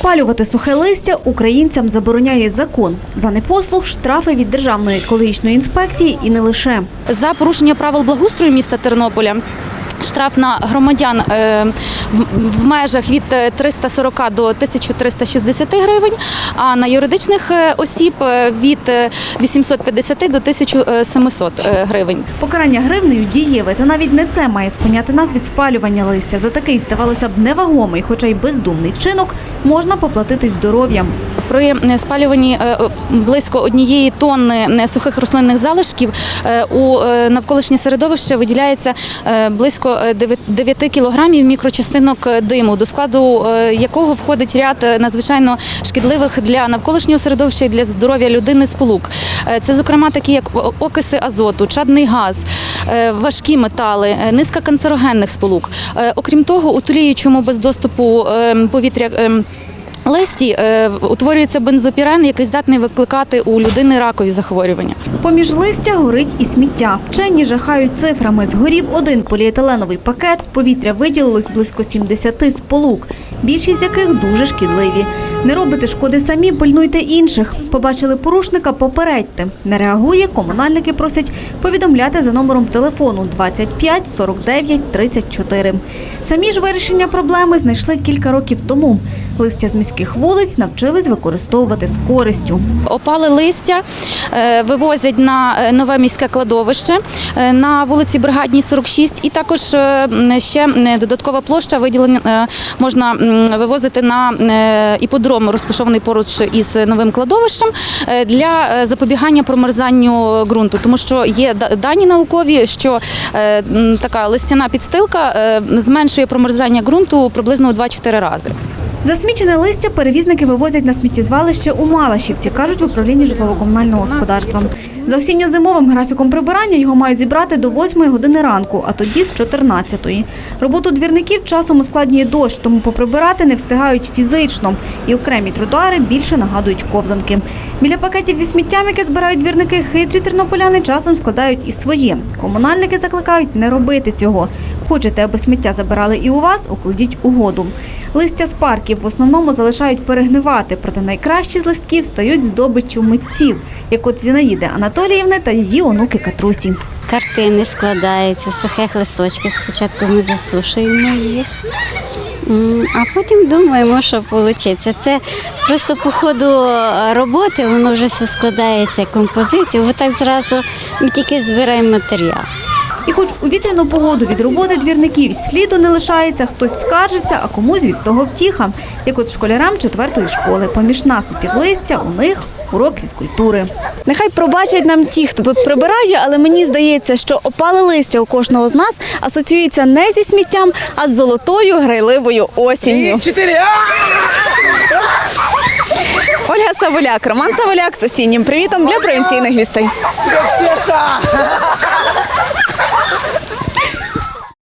Спалювати сухе листя українцям забороняє закон. За непослух штрафи від Державної екологічної інспекції і не лише. За порушення правил благоустрою міста Тернополя. Штраф на громадян е, в, межах від е, 340 до 1360 гривень, а на юридичних е, осіб е, від е, 850 до 1700 е, гривень. Покарання гривнею дієве, та навіть не це має спиняти нас від спалювання листя. За такий, здавалося б, невагомий, хоча й бездумний вчинок, можна поплатити здоров'ям. При е, спалюванні е, близько однієї тонни е, сухих рослинних залишків е, у е, навколишнє середовище виділяється е, близько е, 9 кілограмів мікрочастинок диму, до складу е, якого входить ряд е, надзвичайно шкідливих для навколишнього середовища і для здоров'я людини сполук. Е, Це, зокрема, такі як окиси азоту, чадний газ, важкі метали, низка канцерогенних сполук. Окрім того, у тліючому без доступу е, повітря. Листі е, утворюється бензопірен, який здатний викликати у людини ракові захворювання. Поміж листя горить і сміття. Вчені жахають цифрами. Згорів один поліетиленовий пакет, в повітря виділилось близько 70 сполук, більшість з яких дуже шкідливі. Не робите шкоди самі, пильнуйте інших. Побачили порушника, попередьте. Не реагує, комунальники просять повідомляти за номером телефону 25 49 34. Самі ж вирішення проблеми знайшли кілька років тому. Листя з міських вулиць навчились використовувати з користю. Опали листя е, вивозять на е, нове міське кладовище е, на вулиці Бригадній 46 і також ще додаткова площа виділення е, можна вивозити на е, іподром, розташований поруч із новим кладовищем е, для е, запобігання промерзанню ґрунту, тому що є да- дані наукові, що е, така листяна підстилка зменшує промерзання ґрунту приблизно у 2-4 рази. Засмічене листя перевізники вивозять на сміттєзвалище у Малашівці, кажуть в управлінні житлово-комунального господарства. За осінньо-зимовим графіком прибирання його мають зібрати до 8 години ранку, а тоді з 14-ї. Роботу двірників часом ускладнює дощ, тому поприбирати не встигають фізично. І окремі тротуари більше нагадують ковзанки. Біля пакетів зі сміттям, яке збирають двірники, хитрі тернополяни часом складають і своє. Комунальники закликають не робити цього. Хочете, аби сміття забирали і у вас, укладіть угоду. Листя з парків в основному залишають перегнивати, проте найкращі з листків стають здобиччю митців, як от Зінаїди Анатоліївни та її онуки Катрусі. Картини складаються, з сухих листочків. Спочатку ми засушуємо їх, а потім думаємо, що вийде. Це просто по ходу е, роботи воно вже все складається композицію, бо так зразу ми тільки збираємо матеріал. І хоч у вітряну погоду від роботи двірників сліду не лишається, хтось скаржиться, а комусь від того втіха. Як от школярам четвертої школи. Поміж насипів листя у них урок фізкультури. Нехай пробачать нам ті, хто тут прибирає, але мені здається, що опале листя у кожного з нас асоціюється не зі сміттям, а з золотою грайливою осінню. Ольга Саволяк, Роман Саволяк з осіннім привітом для провінційних вістей.